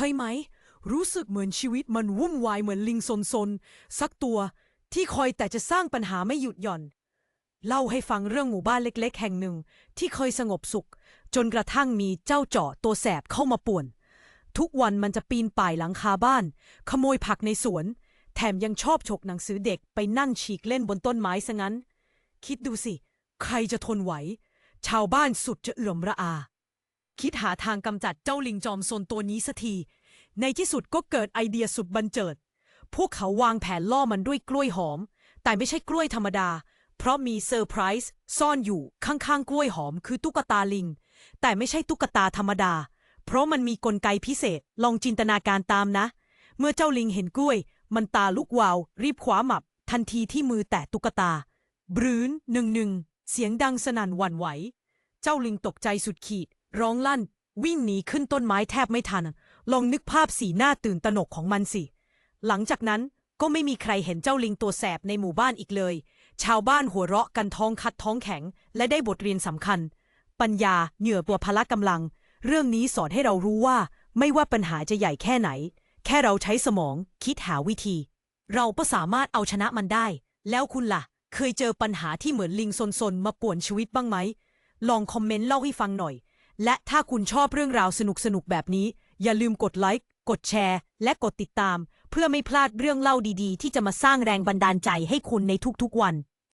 เคยไหม รู้สึกเหมือนชีวิตมันวุ่นวายเหมือนลิงซนๆสักตัวที่คอยแต่จะสร้างปัญหาไม่หยุดหย่อน เล่าให้ฟังเรื่องหมู่บ้านเล็ก ๆ แห่งหนึ่ง ที่เคยสงบสุข จนกระทั่งมีเจ้าเจาะตัวแสบเข้ามาป่วน ทุกวันมันจะปีนป่ายหลังคาบ้าน ขโมยผักในสวน แถมยังชอบฉกหนังสือเด็กไปนั่งฉีกเล่นบนต้นไม้ซะงั้น คิดดูสิ ใครจะทนไหว ชาวบ้านสุดจะเอื่อมระอา คิดหาทางกำจัดเจ้าลิงจอมซนตัวนี้สักที ในที่สุดก็เกิดไอเดียสุดบันเจิด พวกเขาวางแผนล่อมันด้วยกล้วยหอม แต่ไม่ใช่กล้วยธรรมดา เพราะมีเซอร์ไพรส์ซ่อนอยู่ข้างๆกล้วยหอมคือตุ๊กตาลิง แต่ไม่ใช่ตุ๊กตาธรรมดา เพราะมันมีกลไกพิเศษ ลองจินตนาการตามนะ เมื่อเจ้าลิงเห็นกล้วย มันตาลุกวาว รีบคว้าหมับ ทันทีที่มือแตะตุ๊กตาบรื้นหนึ่งหนึ่งเสียงดังสนั่นหวั่นไหว เจ้าลิงตกใจสุดขีด ร้องลั่น วิ่งหนีขึ้นต้นไม้แทบไม่ทัน ลองนึกภาพสีหน้าตื่นตระหนกของมันสิ หลังจากนั้นก็ไม่มีใครเห็นเจ้าลิงตัวแสบในหมู่บ้านอีกเลย ชาวบ้านหัวเราะกันท้องคัดท้องแข็ง และได้บทเรียนสำคัญ ปัญญาเหนือกว่าพละกำลัง เรื่องนี้สอนให้เรารู้ว่า ไม่ว่าปัญหาจะใหญ่แค่ไหน แค่เราใช้สมอง คิดหาวิธี เราก็สามารถเอาชนะมันได้ แล้วคุณล่ะ เคยเจอปัญหาที่เหมือนลิงซนๆมาป่วนชีวิตบ้างไหม ลองคอมเมนต์เล่าให้ฟังหน่อย และถ้าคุณชอบเรื่องราวสนุกๆ แบบนี้ อย่าลืมกดไลค์ กดแชร์ และกดติดตาม เพื่อไม่พลาดเรื่องเล่าดีๆ ที่จะมาสร้างแรงบันดาลใจให้คุณในทุกๆวัน